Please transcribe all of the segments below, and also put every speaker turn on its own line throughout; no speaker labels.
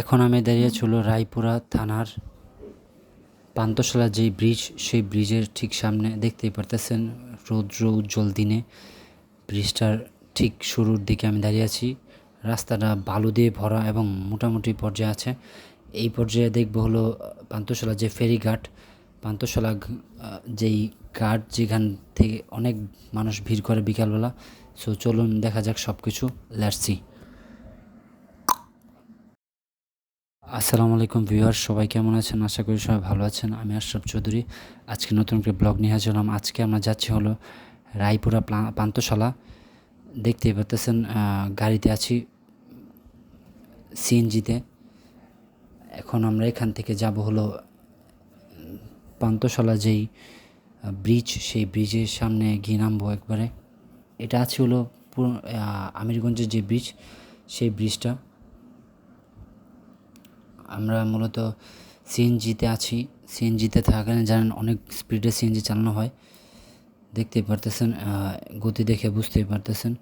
এখন আমি দাঁড়িয়ে ছিল রায়পুরা থানার পান্তশালা যেই ব্রিজ, সেই ব্রিজের ঠিক সামনে। দেখতেই পারতেছেন রৌদ্র উজ্জ্বল দিনে। ব্রিজটার ঠিক শুরুর দিকে আমি দাঁড়িয়ে আছি। রাস্তাটা বালু দিয়ে ভরা এবং মোটামুটি পর্যায়ে আছে। এই পর্যায়ে দেখব হলো পান্তশালা যে ফেরিঘাট। পান্তশালা যেই ঘাট, যেখান থেকে অনেক মানুষ ভিড় করে বিকালবেলা। সো চলুন দেখা যাক সব কিছু লেটসি আসসালামু আলাইকুম ভিউয়ার সবাই কেমন আছেন? আশা করি সবাই ভালো আছেন। আমি আশরাফ চৌধুরী। আজকে নতুন একটা ব্লগ নিয়ে হাজির হলাম। আজকে আমরা যাচ্ছি হলো রায়পুরা পান্তশালা দেখতেই পারতেছেন গাড়িতে আছি সিএনজিতে। এখন আমরা এখান থেকে যাব হলো পান্তশালা যেই ব্রিজ সেই ব্রিজের সামনে গিয়ে নামবো একবারে। এটা আছে হলো পুরো আমিরগঞ্জের যে ব্রিজ সেই ব্রিজটা আমরা মূলত সিএনজিতে আছি। সিএনজিতে থাকাকালীন জানেন অনেক স্পিডে সিএনজি চালানো হয়। দেখতেই পারতেছেন গতি দেখে বুঝতেই পারতেছেন।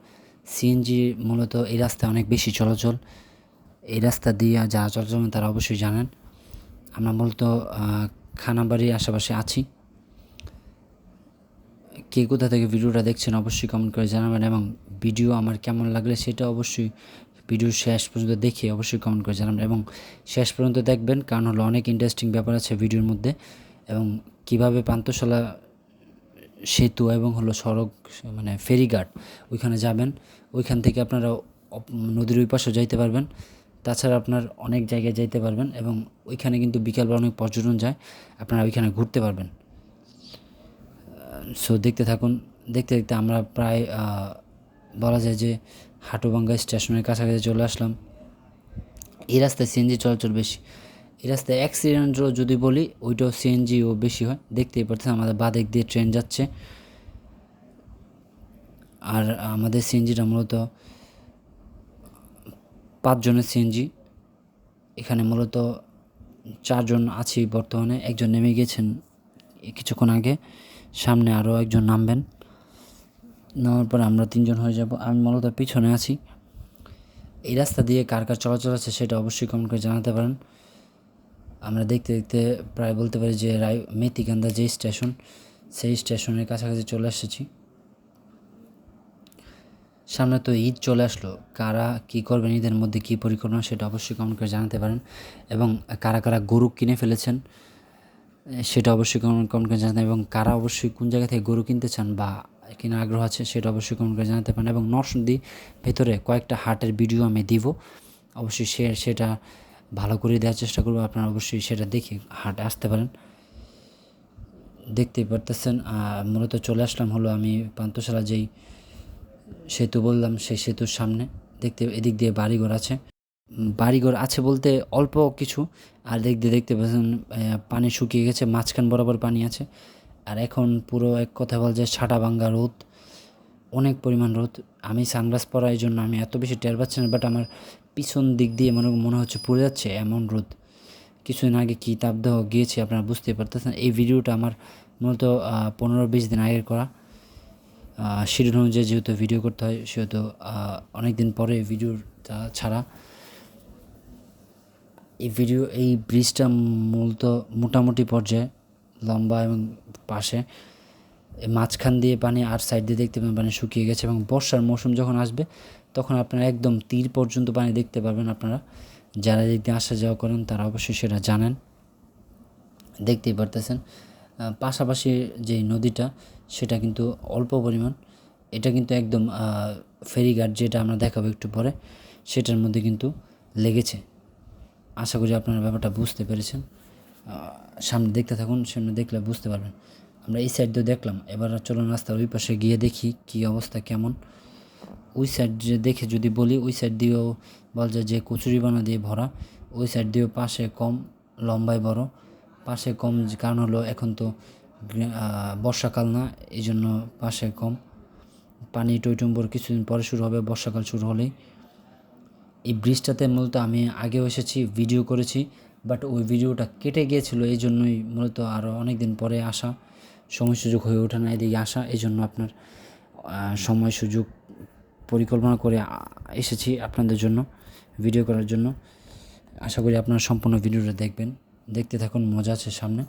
সিএনজি মূলত এই রাস্তায় অনেক বেশি চলাচল। এই রাস্তা দিয়ে যারা চলাচল তারা অবশ্যই জানেন। আমরা মূলত খানাবাড়ির আশেপাশে আছি। কে কোথা থেকে ভিডিওটা দেখছেন অবশ্যই কমেন্ট করে জানাবেন এবং ভিডিও আমার কেমন লাগলে সেটা অবশ্যই ভিডিও শেষ পর্যন্ত দেখে অবশ্যই কমেন্ট করে জানাবেন এবং শেষ পর্যন্ত দেখবেন, কারণ হলো অনেক ইন্টারেস্টিং ব্যাপার আছে ভিডিওর মধ্যে এবং কীভাবে পান্তশালা সেতু এবং হলো সড়ক মানে ফেরিঘাট ওইখানে যাবেন, ওইখান থেকে আপনারা নদীর ওই পাশেও যাইতে পারবেন, তাছাড়া আপনার অনেক জায়গায় যাইতে পারবেন এবং ওইখানে কিন্তু বিকালবেলা অনেক পর্যটন যায়, আপনারা ওইখানে ঘুরতে পারবেন। সো দেখতে থাকুন, দেখতে দেখতে আমরা প্রায় বলা যায় যে হাটুবাঙ্গা স্টেশনের কাছাকাছি চলে আসলাম। এই রাস্তায় সিএনজি চলাচল বেশি। এই রাস্তায় অ্যাক্সিডেন্টও যদি বলি, ওইটাও সিএনজিও বেশি হয়। দেখতেই পাচ্ছেন আমাদের বাদিক দিয়ে ট্রেন যাচ্ছে। আর আমাদের সিএনজিটা মূলত পাঁচজনের সিএনজি এখানে মূলত চারজন আছি বর্তমানে। একজন নেমে গেছেন কিছুক্ষণ আগে। সামনে আরও একজন নামবেন। নামার পর আমরা তিনজন হয়ে যাব। আমি মূলত পিছনে আছি। এই রাস্তা দিয়ে কার কার চলাচল আছে সেটা অবশ্যই কমেন্ট করে জানাতে পারেন। আমরা দেখতে দেখতে প্রায় বলতে পারি যে রায় মেথিকান্দা যে স্টেশন, সেই স্টেশনের কাছাকাছি চলে এসেছি। সামনে তো ঈদ চলে আসলো। কারা কী করবেন, ঈদের মধ্যে কী পরিকল্পনা সেটা অবশ্যই কমেন্ট করে জানাতে পারেন। এবং কারা কারা গরু কিনে ফেলেছেন, সেটা অবশ্যই কমেন্ট করে জানাতে এবং কারা অবশ্যই কোন জায়গা থেকে গরু কিনতে চান বা কেনার আগ্রহ আছে, সেটা অবশ্যই কমেন্ট করে জানাতে পারেন। এবং নরসিংদী ভেতরে কয়েকটা হাটের ভিডিও আমি দিব। অবশ্যই সে, সেটা ভালো করে দেওয়ার চেষ্টা করব। আপনারা অবশ্যই সেটা দেখে হাটে আসতে পারেন। দেখতেই পারতেছেন মূলত চলে আসলাম হলো আমি পান্তশালা যেই সেতু বললাম, সেই সেতুর সামনে। দেখতে, এদিক দিয়ে বাড়িঘর আছে। বাড়িঘর আছে বলতে অল্প কিছু। আর দিয়ে দেখতে পাচ্ছেন পানি শুকিয়ে গেছে, মাঝখান বরাবর পানি আছে। আর এখন পুরো এক কথা বল যে ছাটা ভাঙ্গা রোদ, অনেক পরিমাণ রোদ। আমি সানগ্লাস পরা এই জন্য আমি এত বেশি টের পাচ্ছি না বাট আমার পিছন দিক দিয়ে মনে মনে হচ্ছে পড়ে যাচ্ছে এমন রোদ। কিছুদিন আগে কী তাপদাহ গিয়েছে আপনারা বুঝতে পারতেছেন। এই ভিডিওটা আমার মূলত পনেরো বিশ দিন আগের করা। শিডিউল অনুযায়ী যেহেতু ভিডিও করতে হয়, সেহেতু অনেক দিন পরে ভিডিওটা ছাড়া। এই ভিডিও, এই ব্রিজটা মূলত মোটামুটি পর্যায়ে। লম্বা এবং পাশে। মাঝখান দিয়ে পানি আর সাইড দিয়ে দেখতে পাবেন পানি শুকিয়ে গেছে এবং বর্ষার মৌসুম যখন আসবে, তখন আপনারা একদম তীর পর্যন্ত পানি দেখতে পারবেন আপনারা। যারা এদিক দিয়ে আসা যাওয়া করেন, তারা অবশ্যই সেটা জানেন। দেখতেই পারতেছেন। পাশাপাশি যে নদীটা, সেটা কিন্তু অল্প পরিমাণ। এটা কিন্তু একদম ফেরিঘাট যেটা আমরা দেখাবো একটু পরে, সেটার মধ্যে কিন্তু লেগেছে। আশা করি আপনারা ব্যাপারটা বুঝতে পেরেছেন। সামনে দেখতে থাকুন, সামনে দেখলে বুঝতে পারবেন। আমরা এই সাইড দিয়ে দেখলাম, এবার চলুন রাস্তার ওই পাশে গিয়ে দেখি কী অবস্থা, কেমন। ওই সাইড দেখে যদি বলি, ওই সাইড দিয়েও বলা যায় যে কচুরিবানা দিয়ে ভরা, ওই সাইড দিয়েও পাশে কম, লম্বায় বড়। পাশে কম কারণ হলো এখন তো বর্ষাকাল না এই জন্য পাশে কম। পানি টইটুম্বর কিছুদিন পরে শুরু হবে, বর্ষাকাল শুরু হলেই। এই ব্রিজটাতে মূলত আমি আগেও এসেছি ভিডিও করেছি। বাট ওই ভিডিওটা কেটে গিয়েছিল, এই জন্যই মূলত আরও অনেক দিন পরে আসা। সময় সুযোগ হয়ে ওঠে না এদিকে আসা, এই জন্য আপনার সময় সুযোগ পরিকল্পনা করে এসেছি আপনাদের জন্য ভিডিও করার জন্য। আশা করি আপনারা সম্পূর্ণ ভিডিওটা দেখবেন, দেখতে থাকুন, মজা আছে সামনে।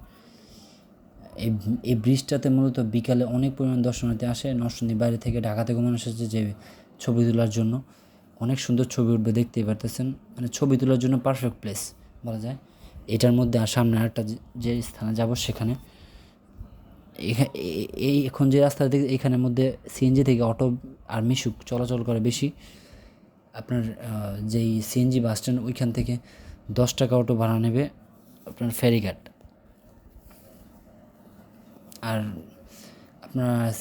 এই এই ব্রিজটাতে মূলত বিকালে অনেক পরিমাণ দর্শনার্থী আসে নরসিংদীর বাইরে থেকে ঢাকা থেকে মানুষ এসেছে যে ছবি তোলার জন্য। অনেক সুন্দর ছবি উঠবে, দেখতেই পারতেছেন। মানে ছবি তোলার জন্য পারফেক্ট প্লেস বলা যায়। এটার মধ্যে আর সামনে আরেকটা যে- স্থানে যাব সেখানে। এই এখন যে রাস্তা দিকে, এখানের মধ্যে সিএনজি থেকে অটো আর মিশুক চলাচল করে বেশি। আপনার যেই সিএনজি বাস স্ট্যান্ড ওইখান থেকে দশ টাকা অটো ভাড়া নেবে আপনার ফেরিঘাট আর আপনারা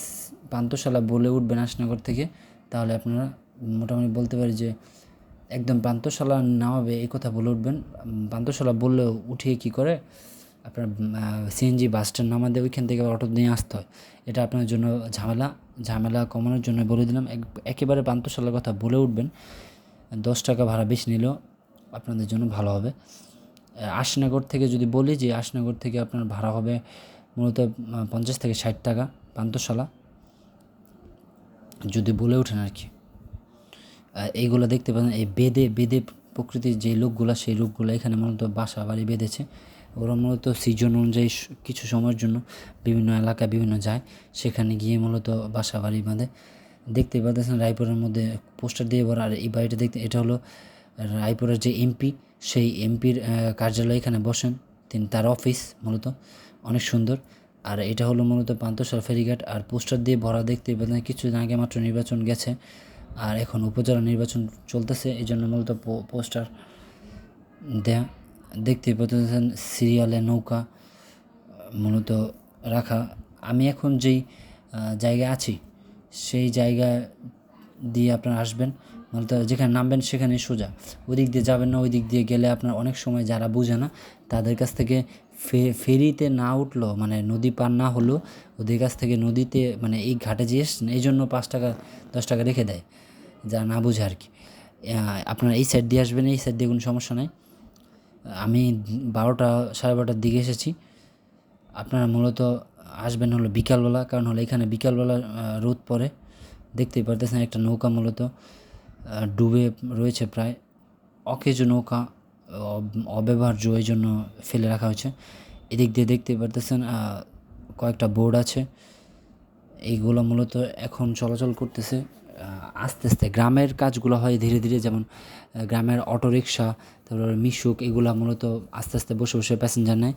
পান্থশালা বলে উঠবেন আসনগর থেকে, তাহলে আপনারা মোটামুটি বলতে পারি যে একদম পান্থশালা নামাবে এই কথা বলে উঠবেন। উম, পান্থশালা বললেও উঠিয়ে কি করে? আপনার সিএনজি বাস স্ট্যান্ড নামাতে ওইখান থেকে অটো নিয়ে আসতে হয়। এটা আপনার জন্য ঝামেলা। ঝামেলা কমানোর জন্য বলে দিলাম। এক- একেবারে পান্থশালার কথা বলে উঠবেন। দশ টাকা ভাড়া বেশি নিলেও আপনাদের জন্য ভালো হবে। আশনগর থেকে যদি বলি যে আশনগর থেকে আপনার ভাড়া হবে মূলত পঞ্চাশ থেকে ষাট টাকা পান্থশালা যদি বলে ওঠেন আর কি। এইগুলো দেখতে পাবেন এই বেদে বেদে প্রকৃতির যে লোকগুলো, সেই লোকগুলো এখানে মূলত বাসা বাড়ি বেঁধেছে। ওরা মূলত সিজন অনুযায়ী কিছু সময়ের জন্য বিভিন্ন এলাকায় বিভিন্ন যায়, সেখানে গিয়ে মূলত বাসা বাড়ি বাঁধে। দেখতে পাচ্ছেন রায়পুরের মধ্যে পোস্টার দিয়ে ভরা, আর এই বাড়িটা দেখতে, এটা হলো রায়পুরের যে এমপি, সেই এমপির কার্যালয় এখানে বসেন। তিনি তার অফিস মূলত, অনেক সুন্দর। আর এটা হলো মূলত পান্তসার ফেরিঘাট, আর পোস্টার দিয়ে ভরা দেখতে পাচ্ছেন কিছুদিন আগে মাত্র নির্বাচন গেছে। আর এখন উপজেলা নির্বাচন চলতেছে এই জন্য মূলত পোস্টার দেয়া দেখতে পাচ্ছেন সিরিয়ালে নৌকা মূলত রাখা। আমি এখন যেই জায়গায় আছি, সেই জায়গা দিয়ে আপনারা আসবেন, মূলত যেখানে নামবেন সেখানে সোজা। ওই দিক দিয়ে যাবেন না ওই দিক দিয়ে গেলে আপনার অনেক সময় যারা বোঝে না, তাদের কাছ থেকে ফেরিতে না উঠল মানে নদী পার না হলো, ওদের কাছ থেকে নদীতে মানে এই ঘাটে যে এসছেন এই জন্য পাঁচ টাকা, দশ টাকা রেখে দেয় যারা না বোঝে আর কি। আপনারা এই সাইড দিয়ে আসবেন, এই সাইড দিয়ে কোনো সমস্যা নাই। আমি বারোটা, সাড়ে বারোটার দিকে এসেছি। আপনারা মূলত আসবেন হলো বিকালবেলা, কারণ হলো এখানে বিকালবেলা রোদ পড়ে। দেখতেই পারতেছেন একটা নৌকা মূলত ডুবে রয়েছে প্রায়। অকেজ নৌকা অব্যবহার্য এই জন্য ফেলে রাখা হয়েছে। এদিক দিয়ে দেখতে পারতেছেন কয়েকটা বোর্ড আছে। এইগুলো মূলত এখন চলাচল করতেছে আস্তে আস্তে। গ্রামের কাজগুলো হয় ধীরে ধীরে, যেমন গ্রামের অটোরিকশা, তারপর মিশুক, এগুলো মূলত আস্তে আস্তে বসে বসে প্যাসেঞ্জার নেয়।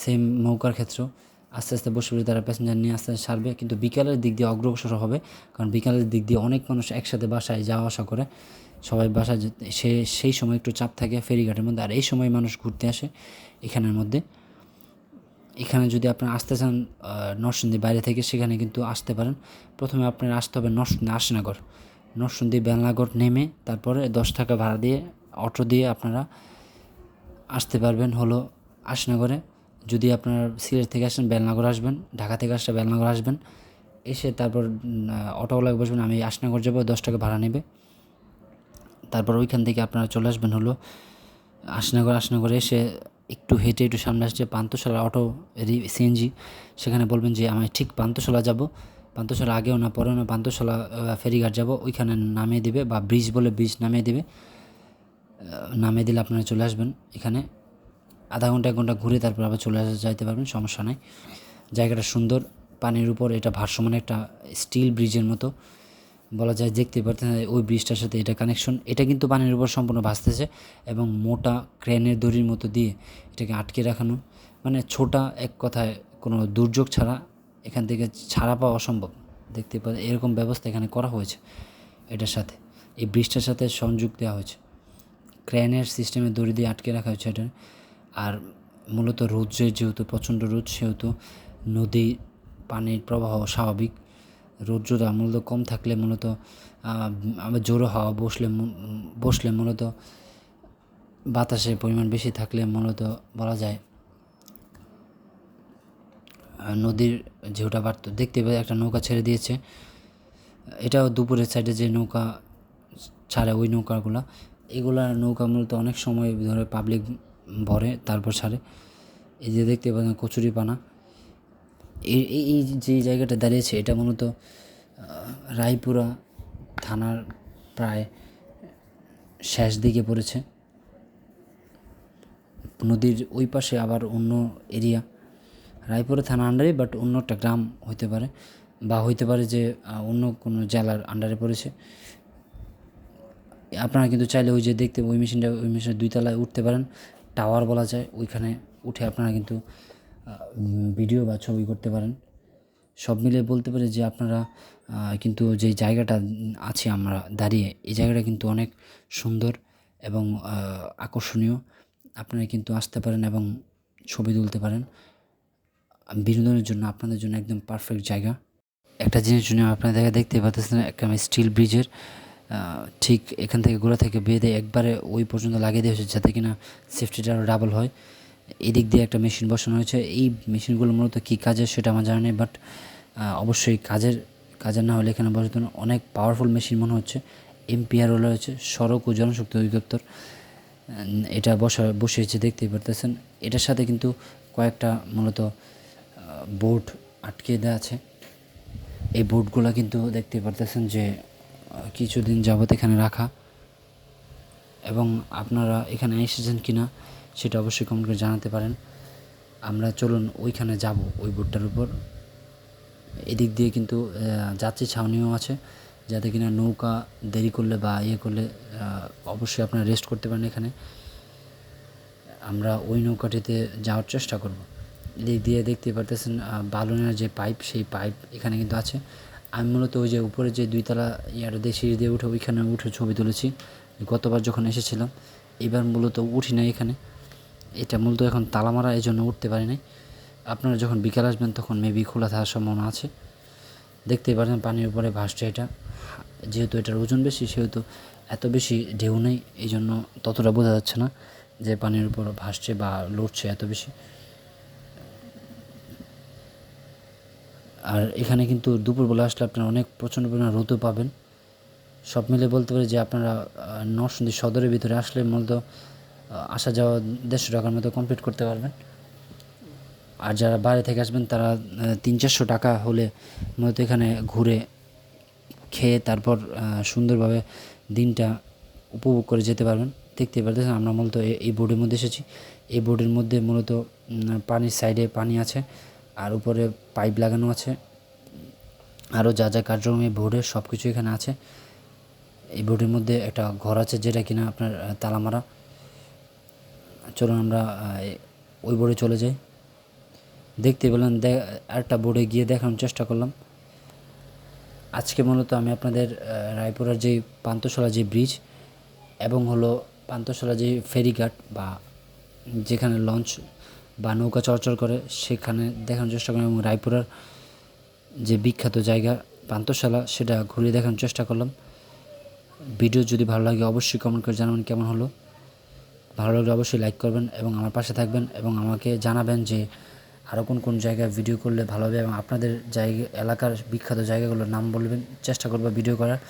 সেম নৌকার ক্ষেত্রেও আস্তে আস্তে বসে বসে তারা প্যাসেঞ্জার নিয়ে আস্তে আস্তে সারবে। কিন্তু বিকালের দিক দিয়ে অগ্রসর হবে, কারণ বিকালের দিক দিয়ে অনেক মানুষ একসাথে বাসায় যাওয়া আসা করে। সবাই যেতে- সে সেই সময় একটু চাপ থাকে ফেরিঘাটের মধ্যে আর এই সময় মানুষ ঘুরতে আসে এখানের মধ্যে। এখানে যদি আপনারা আসতে চান আহ, নরসিংদী বাইরে থেকে সেখানে কিন্তু আসতে পারেন। প্রথমে আপনার আসতে হবে নরসিংদী আশনাগর। নরসিংদী বেলনাগর নেমে তারপরে দশ টাকা ভাড়া দিয়ে অটো দিয়ে আপনারা আসতে পারবেন হলো আশনাগরে। যদি আপনার সিলেট থেকে আসেন বেলনাগর আসবেন ঢাকা থেকে আসলে বেলনাগর আসবেন। এসে তারপর অটোওয়ালাকে বসবেন আমি আশনাগর যাব দশ টাকা ভাড়া নেবে। তারপর ওইখান থেকে আপনারা চলে আসবেন হলো আশনাগর, আশনাগরে এসে একটু হেঁটে একটু সামনে আসছে পান্তশালা অটো সিএনজি সেখানে বলবেন যে, আমি ঠিক পান্তশালা যাব। পান্তশালা আগেও না, পরেও না পান্তশালা ফেরিঘাট যাব। ওইখানে নামিয়ে দিবে বা ব্রিজ বলে ব্রিজ নামিয়ে দিবে। নামিয়ে দিলে আপনারা চলে আসবেন এখানে। আধা ঘণ্টা, এক ঘণ্টা ঘুরে তারপর আবার চলে আসা, যাইতে পারবেন, সমস্যা নাই। জায়গাটা সুন্দর, পানির উপর এটা ভারসমান একটা স্টিল ব্রিজের মতো। বলা যায় দেখতে পারতেন ওই ব্রিজটার সাথে এটা কানেকশন এটা কিন্তু পানির উপর সম্পূর্ণ ভাসতেছে এবং মোটা ক্রেনের দড়ির মতো দিয়ে এটাকে আটকে রাখানো। মানে ছোটা এক কথায় কোনো দুর্যোগ ছাড়া এখান থেকে ছাড়া পাওয়া অসম্ভব। দেখতে পা এরকম ব্যবস্থা এখানে করা হয়েছে এটার সাথে। এই ব্রিজটার সাথে সংযোগ দেওয়া হয়েছে। ক্রেনের সিস্টেমে দড়ি দিয়ে আটকে রাখা হয়েছে এটা। আর মূলত রৌদ্রে যেহেতু, প্রচণ্ড রোদ, সেহেতু নদী পানির প্রবাহ স্বাভাবিক। রৌদ্রটা মূলত কম থাকলে মূলত আবার জোরো হাওয়া বসলে বসলে মূলত বাতাসের পরিমাণ বেশি থাকলে মূলত বলা যায় নদীর ঢেউটা বাড়তো। দেখতে পাই একটা নৌকা ছেড়ে দিয়েছে। এটাও দুপুরের সাইডে যে নৌকা ছাড়ে ওই নৌকাগুলা, এগুলা নৌকা মূলত অনেক সময় ধরে পাবলিক ভরে তারপর ছাড়ে। এই যে দেখতে পাচ্ছেন কচুরি পানা এই, এই- যে জায়গাটা দাঁড়িয়েছে, এটা মূলত রায়পুরা থানার প্রায় শেষ দিকে পড়েছে। নদীর ওই পাশে আবার অন্য এরিয়া। রায়পুরে থানা আন্ডারে, বাট অন্য একটা গ্রাম হইতে পারে, বা হইতে পারে যে অন্য কোনো জেলার আন্ডারে পড়েছে। আপনারা কিন্তু চাইলে ওই যে দেখতে, ওই মেশিনটা, ওই মেশিনের দুই তলায় উঠতে পারেন। টাওয়ার বলা যায়, ওইখানে উঠে আপনারা কিন্তু ভিডিও বা ছবি করতে পারেন। সব মিলে বলতে পারি যে আপনারা কিন্তু যে জায়গাটা আছে আমরা দাঁড়িয়ে, এই জায়গাটা কিন্তু অনেক সুন্দর এবং আকর্ষণীয়। আপনারা কিন্তু আসতে পারেন এবং ছবি তুলতে পারেন। বিনোদনের জন্য আপনাদের জন্য একদম পারফেক্ট জায়গা। একটা জিনিস জন্য আপনাদের দেখতে পাচ্ছেন একটা স্টিল ব্রিজের ঠিক এখান থেকে গোড়া থেকে বেঁধে একবারে ওই পর্যন্ত লাগিয়ে দেওয়া হয়েছে যাতে কিনা সেফটিটা আরও ডাবল হয়। এদিক দিয়ে একটা মেশিন বসানো হয়েছে। এই মেশিনগুলো মূলত কী কাজের সেটা আমার জানা নেই বাট অবশ্যই কাজের কাজের না হলে এখানে বসাতে অনেক পাওয়ারফুল মেশিন মনে হচ্ছে। এমপিআর রয়েছে, সড়ক ও জনশক্তি অধিদপ্তর। এটা বসা, বসিয়েছে, দেখতেই পারতেছেন। এটার সাথে কিন্তু কয়েকটা মূলত বোর্ড আটকে দেওয়া আছে। এই বোর্ডগুলো কিন্তু দেখতে পারতেছেন যে কিছুদিন যাবত এখানে রাখা। এবং আপনারা এখানে এসেছেন কিনা সেটা অবশ্যই কমেন্ট করে জানাতে পারেন। আমরা চলুন ওইখানে যাব, ওই বোর্ডটার উপর। এদিক দিয়ে কিন্তু যাত্রী ছাউনিও আছে, যাতে কিনা নৌকা দেরি করলে বা ইয়ে করলে অবশ্যই আপনারা রেস্ট করতে পারেন এখানে। আমরা ওই নৌকাটিতে যাওয়ার চেষ্টা করব। এদিক দিয়ে দেখতে পারতেছেন বালুনের যে পাইপ, সেই পাইপ এখানে কিন্তু আছে। আমি মূলত ওই যে উপরে যে দুইতলা ইয়ার দিয়ে সিঁড়ি দিয়ে উঠে ওইখানে উঠে ছবি তুলেছি। গতবার যখন এসেছিলাম, এবার মূলত উঠি না এখানে। এটা মূলত এখন তালা মারা এই জন্য উঠতে পারি নাই। আপনারা যখন বিকাল আসবেন, তখন মেবি খোলা থাকার সম্ভাবনা আছে। দেখতেই পারেন পানির উপরে ভাসছে এটা। যেহেতু এটার ওজন বেশি, সেহেতু এত বেশি ঢেউ নেই এই জন্য ততটা বোঝা যাচ্ছে না যে পানির উপর ভাসছে বা লড়ছে এত বেশি। আর এখানে কিন্তু দুপুরবেলা আসলে আপনারা অনেক প্রচণ্ড পরিমাণ রোদও পাবেন। সব মিলে বলতে পারি যে আপনারা নরসিংদী সদরের ভিতরে আসলে মূলত আসা যাওয়া দেড়শো টাকার মতো কমপ্লিট করতে পারবেন। আর যারা বাইরে থেকে আসবেন তারা তিন চারশো টাকা হলে মূলত এখানে ঘুরে খেয়ে তারপর সুন্দরভাবে দিনটা উপভোগ করে যেতে পারবেন। দেখতে পারতেছেন আমরা মূলত এই বোর্ডের মধ্যে এসেছি। এই বোর্ডের মধ্যে মূলত পানির সাইডে পানি আছে আর উপরে পাইপ লাগানো আছে। আরও যা যা কার্যক্রম এই বোর্ডের সব কিছু এখানে আছে। এই বোর্ডের মধ্যে একটা ঘর আছে যেটা কিনা আপনার আহ, তালা মারা চলুন আমরা ওই বোর্ডে চলে যাই। দেখতে পেলাম আরেকটা বোর্ডে গিয়ে দেখানোর চেষ্টা করলাম। আজকে মূলত আমি আপনাদের রায়পুরার যে পান্তশালা যে ব্রিজ এবং হলো পান্তশালা যে ফেরিঘাট বা যেখানে লঞ্চ বা নৌকা চলাচল করে, সেখানে দেখানোর চেষ্টা করলাম এবং রায়পুরার যে বিখ্যাত জায়গা পান্তশালা সেটা ঘুরিয়ে দেখানোর চেষ্টা করলাম। ভিডিও যদি ভালো লাগে, অবশ্যই কমেন্ট করে জানাবেন কেমন হলো। ভালো লাগলে অবশ্যই লাইক করবেন এবং আমার পাশে থাকবেন এবং আমাকে জানাবেন যে আরও কোন কোন জায়গায় ভিডিও করলে ভালো হবে এবং আপনাদের জায়গা, এলাকার বিখ্যাত জায়গাগুলোর নাম বলবেন, চেষ্টা করব ভিডিও করার।